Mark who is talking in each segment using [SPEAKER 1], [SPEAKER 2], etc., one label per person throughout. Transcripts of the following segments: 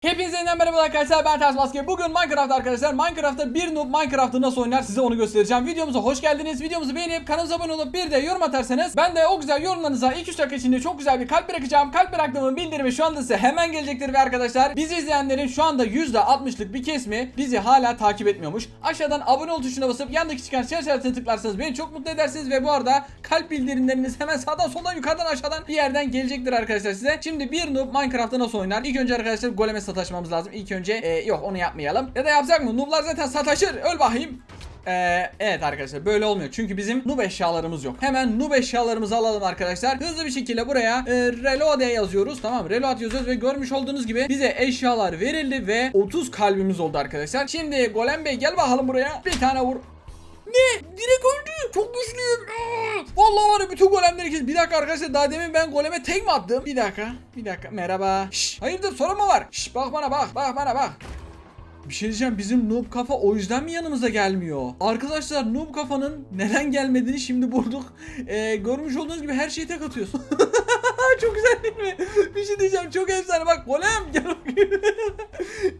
[SPEAKER 1] Hepinize yeniden merhaba arkadaşlar ben Ters Maske. Bugün Minecraft arkadaşlar Minecraft'ta bir noob Minecraft'ı nasıl oynar size onu göstereceğim. Videomuza hoş geldiniz. Videomuzu beğenip kanalımıza abone olup bir de yorum atarsanız Ben de o güzel yorumlarınıza 2-3 dakika içinde çok güzel bir kalp bırakacağım. Kalp bıraktığımın bildirimi şu anda size hemen gelecektir ve arkadaşlar Bizi izleyenlerin şu anda %60'lık bir kesimi bizi hala takip etmiyormuş. Aşağıdan abone ol tuşuna basıp yandaki çıkan işaretine tıklarsanız beni çok mutlu edersiniz Ve bu arada kalp bildirimleriniz hemen sağdan soldan yukarıdan aşağıdan bir yerden gelecektir arkadaşlar size. Şimdi bir noob Minecraft'ta nasıl oynar? İlk önce arkadaşlar goleme sataşmamız lazım. İlk önce e, yok onu yapmayalım. Ya da yapacak mı? Nooblar zaten sataşır. Öl bakayım. Ee, evet arkadaşlar böyle olmuyor. Çünkü bizim noob eşyalarımız yok. Hemen noob eşyalarımızı alalım arkadaşlar. Hızlı bir şekilde buraya e, reload yazıyoruz Tamam reload yazıyoruz ve görmüş olduğunuz gibi Bize eşyalar verildi ve 30 kalbimiz oldu arkadaşlar. Şimdi Golem Bey gel bakalım buraya. Bir tane vur ne? Direkt öldü. Çok güçlüyüm. Vallahi var ya bütün golemleri kes. Bir dakika arkadaşlar daha demin ben goleme tek mi attım? Bir dakika. Bir dakika. Merhaba. Şş, hayırdır sorun mu var? Şş, bak bana bak. Bak bana bak. Bir şey diyeceğim bizim noob kafa o yüzden mi yanımıza gelmiyor? Arkadaşlar noob kafanın neden gelmediğini şimdi bulduk. Ee, görmüş olduğunuz gibi her şeyi tek atıyorsun. çok güzel değil mi? Bir şey diyeceğim çok efsane bak golem.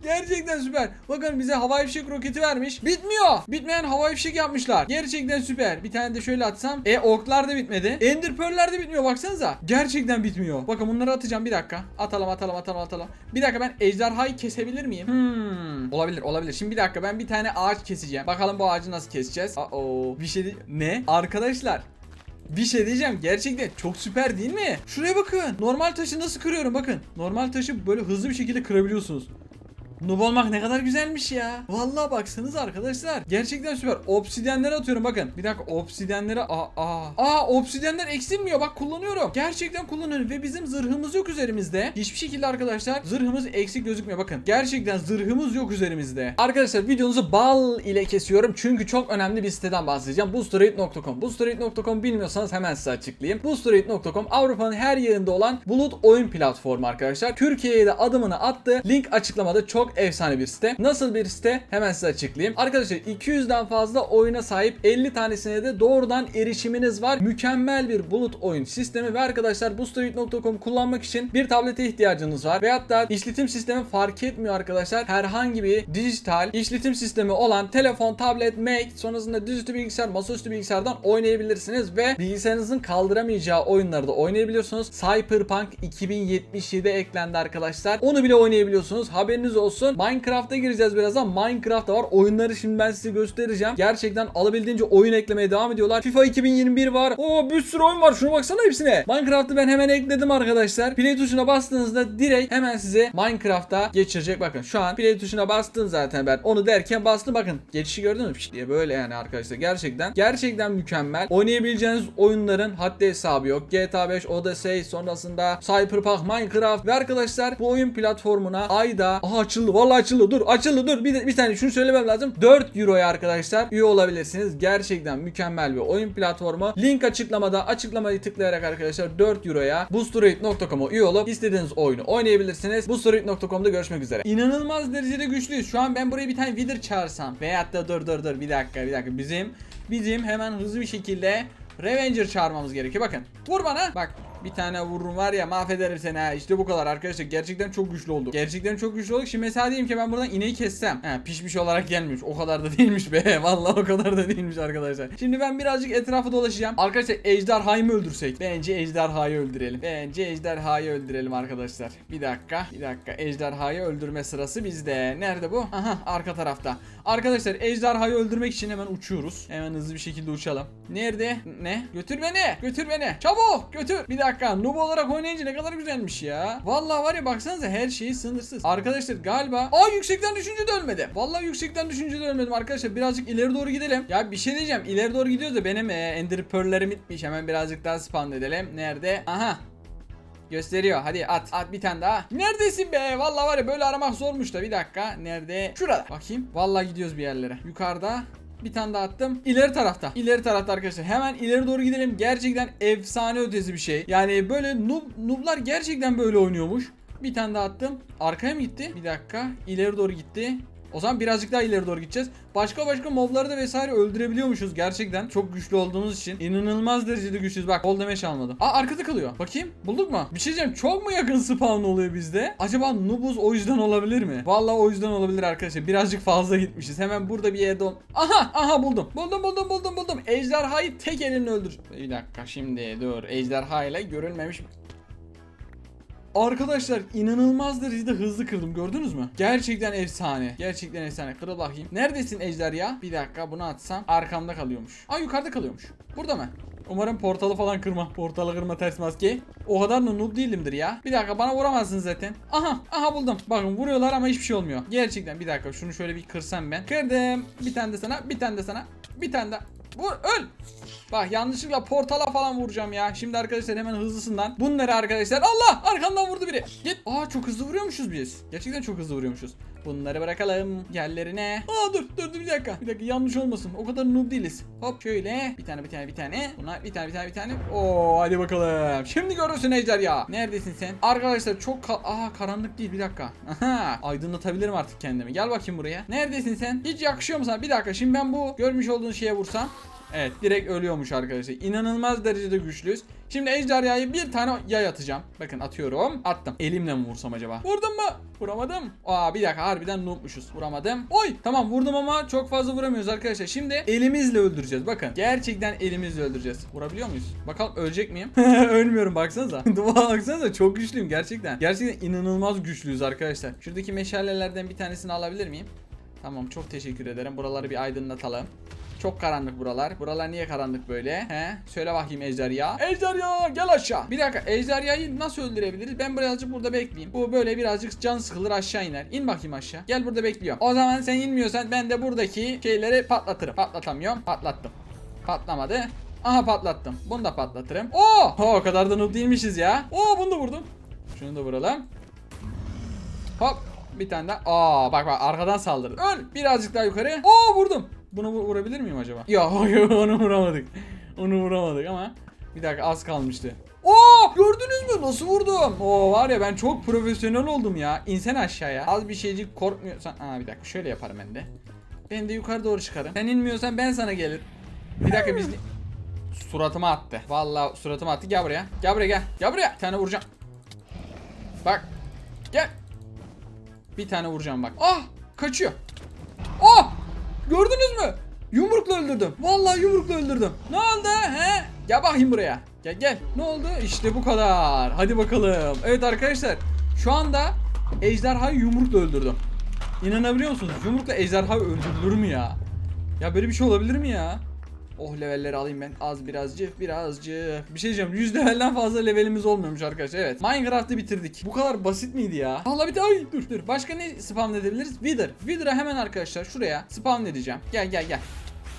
[SPEAKER 1] Gerçekten süper. Bakın bize havai fişek roketi vermiş. Bitmiyor. Bitmeyen havai fişek yapmışlar. Gerçekten süper. Bir tane de şöyle atsam. E oklar da bitmedi. Ender pearl'ler de bitmiyor baksanıza. Gerçekten bitmiyor. Bakın bunları atacağım bir dakika. Atalım atalım atalım atalım. Bir dakika ben ejderhayı kesebilir miyim? Hmm. Olabilir olabilir. Şimdi bir dakika ben bir tane ağaç keseceğim. Bakalım bu ağacı nasıl keseceğiz? Aa, bir şey. Ne? Arkadaşlar bir şey diyeceğim gerçekten çok süper değil mi? Şuraya bakın. Normal taşı nasıl kırıyorum bakın. Normal taşı böyle hızlı bir şekilde kırabiliyorsunuz. Noob olmak ne kadar güzelmiş ya. Vallahi baksanız arkadaşlar. Gerçekten süper. Obsidyenleri atıyorum bakın. Bir dakika obsidyenleri aa aa. Aa obsidyenler eksilmiyor. Bak kullanıyorum. Gerçekten kullanıyorum ve bizim zırhımız yok üzerimizde. Hiçbir şekilde arkadaşlar zırhımız eksik gözükmüyor. Bakın. Gerçekten zırhımız yok üzerimizde. Arkadaşlar videonuzu bal ile kesiyorum. Çünkü çok önemli bir siteden bahsedeceğim. Boosterate.com. Boosterate.com bilmiyorsanız hemen size açıklayayım. Boosterate.com Avrupa'nın her yerinde olan bulut oyun platformu arkadaşlar. Türkiye'ye de adımını attı. Link açıklamada çok efsane bir site. Nasıl bir site? Hemen size açıklayayım. Arkadaşlar 200'den fazla oyuna sahip 50 tanesine de doğrudan erişiminiz var. Mükemmel bir bulut oyun sistemi ve arkadaşlar boosterite.com kullanmak için bir tablete ihtiyacınız var. Veyahut da işletim sistemi fark etmiyor arkadaşlar. Herhangi bir dijital işletim sistemi olan telefon, tablet, Mac sonrasında dizüstü bilgisayar, masaüstü bilgisayardan oynayabilirsiniz ve bilgisayarınızın kaldıramayacağı oyunları da oynayabiliyorsunuz. Cyberpunk 2077 eklendi arkadaşlar. Onu bile oynayabiliyorsunuz. Haberiniz olsun. Minecraft'a gireceğiz birazdan. Minecraft'ta var. Oyunları şimdi ben size göstereceğim. Gerçekten alabildiğince oyun eklemeye devam ediyorlar. FIFA 2021 var. Oo bir sürü oyun var. Şuna baksana hepsine. Minecraft'ı ben hemen ekledim arkadaşlar. Play tuşuna bastığınızda direkt hemen size Minecraft'a geçirecek. Bakın şu an play tuşuna bastım zaten ben. Onu derken bastım bakın. Geçişi gördünüz mü? Pişt diye böyle yani arkadaşlar. Gerçekten gerçekten mükemmel. Oynayabileceğiniz oyunların haddi hesabı yok. GTA 5, Odyssey, sonrasında Cyberpunk, Minecraft ve arkadaşlar bu oyun platformuna ayda aha açıldı. Vallahi açıldı. Dur, açıldı. Dur. Bir, bir tane şunu söylemem lazım. 4 euroya arkadaşlar üye olabilirsiniz. Gerçekten mükemmel bir oyun platformu. Link açıklamada. Açıklamayı tıklayarak arkadaşlar 4 euroya boosterate.com'a üye olup istediğiniz oyunu oynayabilirsiniz. Boosterate.com'da görüşmek üzere. İnanılmaz derecede güçlüyüz. Şu an ben buraya bir tane Wither çağırsam veyahut da dur dur dur bir dakika bir dakika bizim bizim hemen hızlı bir şekilde Revenger çağırmamız gerekiyor. Bakın. Vur bana. Bak bir tane vururum var ya mahvederim seni ha. İşte bu kadar arkadaşlar. Gerçekten çok güçlü olduk. Gerçekten çok güçlü olduk. Şimdi mesela diyeyim ki ben buradan ineği kessem. He pişmiş olarak gelmiş. O kadar da değilmiş be. Vallahi o kadar da değilmiş arkadaşlar. Şimdi ben birazcık etrafı dolaşacağım. Arkadaşlar ejderhayı mı öldürsek? Bence ejderhayı öldürelim. Bence ejderhayı öldürelim arkadaşlar. Bir dakika. Bir dakika. Ejderhayı öldürme sırası bizde. Nerede bu? Aha arka tarafta. Arkadaşlar ejderhayı öldürmek için hemen uçuyoruz. Hemen hızlı bir şekilde uçalım. Nerede? Ne? Götür beni. Götür beni. Çabuk götür. Bir dakika. Noob olarak oynayınca ne kadar güzelmiş ya. Vallahi var ya baksanıza her şeyi sınırsız. Arkadaşlar galiba Aa yüksekten düşünce de ölmedim. Vallahi yüksekten düşünce de ölmedim arkadaşlar. Birazcık ileri doğru gidelim. Ya bir şey diyeceğim. İleri doğru gidiyoruz da benim e, ender pearl'lerim bitmiş. Hemen birazcık daha spawn edelim. Nerede? Aha. Gösteriyor. Hadi at. At bir tane daha. Neredesin be? Vallahi var ya böyle aramak zormuş da. Bir dakika. Nerede? Şurada. Bakayım. Vallahi gidiyoruz bir yerlere. Yukarıda. Bir tane daha attım. İleri tarafta. İleri tarafta arkadaşlar. Hemen ileri doğru gidelim. Gerçekten efsane ötesi bir şey. Yani böyle noob, nooblar gerçekten böyle oynuyormuş. Bir tane daha attım. Arkaya mı gitti? Bir dakika. İleri doğru gitti. O zaman birazcık daha ileri doğru gideceğiz. Başka başka mobları da vesaire öldürebiliyormuşuz gerçekten. Çok güçlü olduğumuz için. inanılmaz derecede güçlüyüz. Bak gol demeç almadım. Aa arkada kalıyor. Bakayım bulduk mu? Bir şey diyeceğim. Çok mu yakın spawn oluyor bizde? Acaba Nubuz o yüzden olabilir mi? Vallahi o yüzden olabilir arkadaşlar. Birazcık fazla gitmişiz. Hemen burada bir yerde ol- Aha aha buldum. Buldum buldum buldum buldum. Ejderhayı tek elinle öldür. Bir dakika şimdi dur. Ejderha ile görülmemiş Arkadaşlar inanılmaz derecede hızlı kırdım gördünüz mü? Gerçekten efsane. Gerçekten efsane. Kırıl bakayım. Neredesin ejder ya? Bir dakika bunu atsam arkamda kalıyormuş. Aa yukarıda kalıyormuş. Burada mı? Umarım portalı falan kırma. Portalı kırma ters maske. O kadar da noob değilimdir ya. Bir dakika bana vuramazsın zaten. Aha aha buldum. Bakın vuruyorlar ama hiçbir şey olmuyor. Gerçekten bir dakika şunu şöyle bir kırsam ben. Kırdım. Bir tane de sana bir tane de sana. Bir tane de. Vur öl. Bak yanlışlıkla portala falan vuracağım ya. Şimdi arkadaşlar hemen hızlısından. Bunları arkadaşlar. Allah arkamdan vurdu biri. Git. Aa çok hızlı vuruyormuşuz biz. Gerçekten çok hızlı vuruyormuşuz. Bunları bırakalım yerlerine. Aa dur dur dur bir dakika. Bir dakika yanlış olmasın. O kadar noob değiliz. Hop şöyle. Bir tane bir tane bir tane. Buna bir tane bir tane bir tane. Oo hadi bakalım. Şimdi görürsün Ejder ya. Neredesin sen? Arkadaşlar çok ka Aa karanlık değil bir dakika. Aha aydınlatabilirim artık kendimi. Gel bakayım buraya. Neredesin sen? Hiç yakışıyor mu sana? Bir dakika şimdi ben bu görmüş olduğun şeye vursam. Evet direkt ölüyormuş arkadaşlar. İnanılmaz derecede güçlüyüz. Şimdi ejderhayı bir tane yay atacağım. Bakın atıyorum. Attım. Elimle mi vursam acaba? Vurdum mu? Vuramadım. Aa bir dakika harbiden noobmuşuz. Vuramadım. Oy tamam vurdum ama çok fazla vuramıyoruz arkadaşlar. Şimdi elimizle öldüreceğiz. Bakın gerçekten elimizle öldüreceğiz. Vurabiliyor muyuz? Bakalım ölecek miyim? Ölmüyorum baksanıza. Dua baksanıza çok güçlüyüm gerçekten. Gerçekten inanılmaz güçlüyüz arkadaşlar. Şuradaki meşalelerden bir tanesini alabilir miyim? Tamam çok teşekkür ederim. Buraları bir aydınlatalım. Çok karanlık buralar. Buralar niye karanlık böyle? He? Söyle bakayım Ejderya. Ejderya gel aşağı. Bir dakika Ejderya'yı nasıl öldürebiliriz? Ben birazcık burada bekleyeyim. Bu böyle birazcık can sıkılır aşağı iner. İn bakayım aşağı. Gel burada bekliyorum. O zaman sen inmiyorsan ben de buradaki şeyleri patlatırım. Patlatamıyorum. Patlattım. Patlamadı. Aha patlattım. Bunu da patlatırım. Oo, o kadar da noob değilmişiz ya. Oo bunu da vurdum. Şunu da vuralım. Hop. Bir tane daha. Aa bak bak arkadan saldırdı. Öl. Birazcık daha yukarı. Oo vurdum. Bunu vu- vurabilir miyim acaba? Ya onu vuramadık. Onu vuramadık ama bir dakika az kalmıştı. Oo gördünüz mü nasıl vurdum? Oo var ya ben çok profesyonel oldum ya. İnsen aşağıya. Az bir şeycik korkmuyorsan. Aa bir dakika şöyle yaparım ben de. Ben de yukarı doğru çıkarım. Sen inmiyorsan ben sana gelir. Bir dakika biz suratıma attı. Vallahi suratıma attı. Gel buraya. Gel buraya gel. Gel buraya. Bir tane vuracağım. Bak. Bir tane vuracağım bak. Ah! Kaçıyor. Ah! Gördünüz mü? Yumrukla öldürdüm. Vallahi yumrukla öldürdüm. Ne oldu he? Gel bakayım buraya. Gel gel. Ne oldu? İşte bu kadar. Hadi bakalım. Evet arkadaşlar. Şu anda ejderhayı yumrukla öldürdüm. İnanabiliyor musunuz? Yumrukla ejderha öldürülür mü ya? Ya böyle bir şey olabilir mi ya? Oh levelleri alayım ben az birazcık birazcık. Bir şey diyeceğim 100 levelden fazla levelimiz olmuyormuş arkadaşlar. Evet Minecraft'ı bitirdik. Bu kadar basit miydi ya? Allah bir ay dur dur. Başka ne spawn edebiliriz? Wither. Wither'a hemen arkadaşlar şuraya spawn edeceğim. Gel gel gel.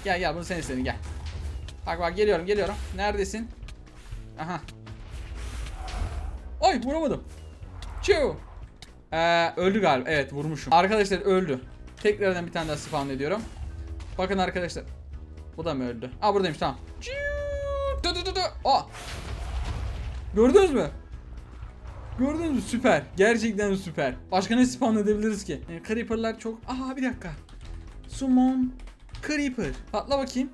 [SPEAKER 1] Gel gel bunu sen istedin gel. Bak bak geliyorum geliyorum. Neredesin? Aha. Ay vuramadım. Çiu. Ee, öldü galiba. Evet vurmuşum. Arkadaşlar öldü. Tekrardan bir tane daha spawn ediyorum. Bakın arkadaşlar. Bu da mı öldü? Aa buradaymış tamam. Dı dı dı dı. Aa. Gördünüz mü? Gördünüz mü? Süper. Gerçekten süper. Başka ne spawn edebiliriz ki? Ee, creeper'lar çok... Aha bir dakika. Summon Creeper. Patla bakayım.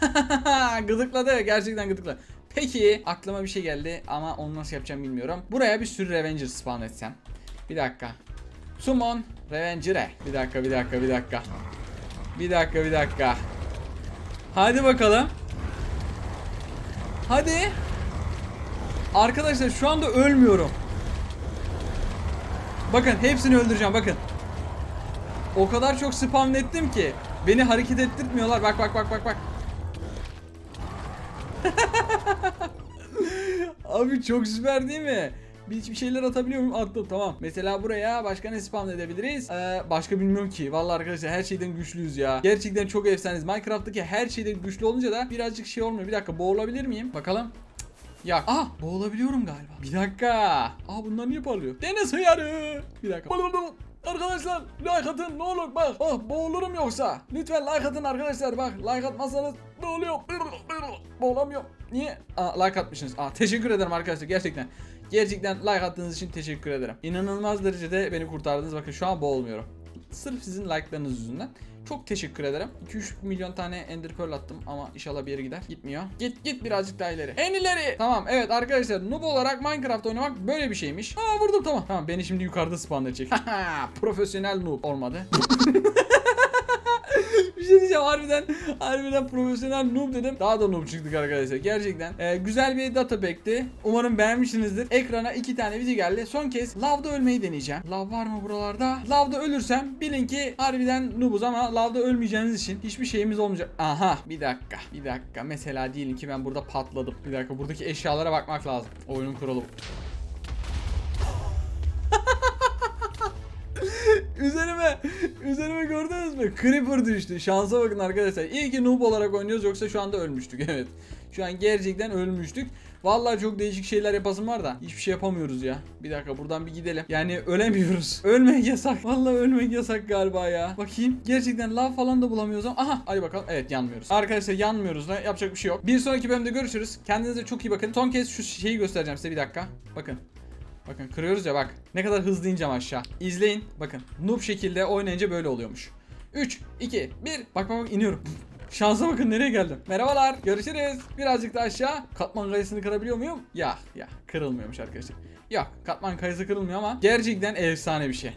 [SPEAKER 1] gıdıkladı. Gerçekten gıdıkladı. Peki aklıma bir şey geldi ama onu nasıl yapacağım bilmiyorum. Buraya bir sürü Revenger spawn etsem. Bir dakika. Summon Revenger'e. Bir dakika bir dakika bir dakika. Bir dakika bir dakika. Hadi bakalım. Hadi. Arkadaşlar şu anda ölmüyorum. Bakın hepsini öldüreceğim bakın. O kadar çok spam ettim ki beni hareket ettirtmiyorlar. Bak bak bak bak bak. Abi çok süper değil mi? Bir, bir şeyler atabiliyor muyum? Attım tamam. Mesela buraya başka ne spam edebiliriz? Ee, başka bilmiyorum ki. Vallahi arkadaşlar her şeyden güçlüyüz ya. Gerçekten çok efsaneyiz. Minecraft'taki her şeyden güçlü olunca da birazcık şey olmuyor. Bir dakika boğulabilir miyim? Bakalım. Ya ah boğulabiliyorum galiba. Bir dakika. Aa bunlar niye parlıyor? Deniz hıyarı. Bir dakika. Arkadaşlar like atın ne olur bak. Ah boğulurum yoksa. Lütfen like atın arkadaşlar bak. Like atmazsanız boğuluyorum. Boğulamıyorum. Niye? Aa like atmışsınız. Aa teşekkür ederim arkadaşlar gerçekten. Gerçekten like attığınız için teşekkür ederim. İnanılmaz derecede beni kurtardınız. Bakın şu an boğulmuyorum. Sırf sizin like'larınız yüzünden. Çok teşekkür ederim. 2-3 milyon tane Ender Pearl attım ama inşallah bir yere gider. Gitmiyor. Git git birazcık daha ileri. En ileri. Tamam evet arkadaşlar noob olarak Minecraft oynamak böyle bir şeymiş. Aa vurdum tamam. Tamam beni şimdi yukarıda spawn edecek. Profesyonel noob olmadı. bir şey diyeceğim harbiden harbiden profesyonel noob dedim. Daha da noob çıktık arkadaşlar. Gerçekten e, güzel bir data pack'ti. Umarım beğenmişsinizdir. Ekrana iki tane video geldi. Son kez lavda ölmeyi deneyeceğim. Lav var mı buralarda? Lavda ölürsem bilin ki harbiden noobuz ama lavda ölmeyeceğiniz için hiçbir şeyimiz olmayacak. Aha bir dakika. Bir dakika. Mesela diyelim ki ben burada patladım. Bir dakika buradaki eşyalara bakmak lazım. Oyunun kuralı. Üzerime üzerime gördünüz mü? Creeper düştü. Şansa bakın arkadaşlar. İyi ki noob olarak oynuyoruz yoksa şu anda ölmüştük. Evet. Şu an gerçekten ölmüştük. Vallahi çok değişik şeyler yapasım var da hiçbir şey yapamıyoruz ya. Bir dakika buradan bir gidelim. Yani ölemiyoruz. Ölmek yasak. Vallahi ölmek yasak galiba ya. Bakayım. Gerçekten lav falan da bulamıyoruz ama. Aha hadi bakalım. Evet yanmıyoruz. Arkadaşlar yanmıyoruz da yapacak bir şey yok. Bir sonraki bölümde görüşürüz. Kendinize çok iyi bakın. Son kez şu şeyi göstereceğim size bir dakika. Bakın. Bakın kırıyoruz ya bak. Ne kadar hızlı ineceğim aşağı. İzleyin. Bakın. Noob şekilde oynayınca böyle oluyormuş. 3, 2, 1. Bak bak iniyorum. Şansa bakın nereye geldim. Merhabalar. Görüşürüz. Birazcık da aşağı. Katman kayısını kırabiliyor muyum? Ya ya kırılmıyormuş arkadaşlar. Yok katman kayısı kırılmıyor ama gerçekten efsane bir şey.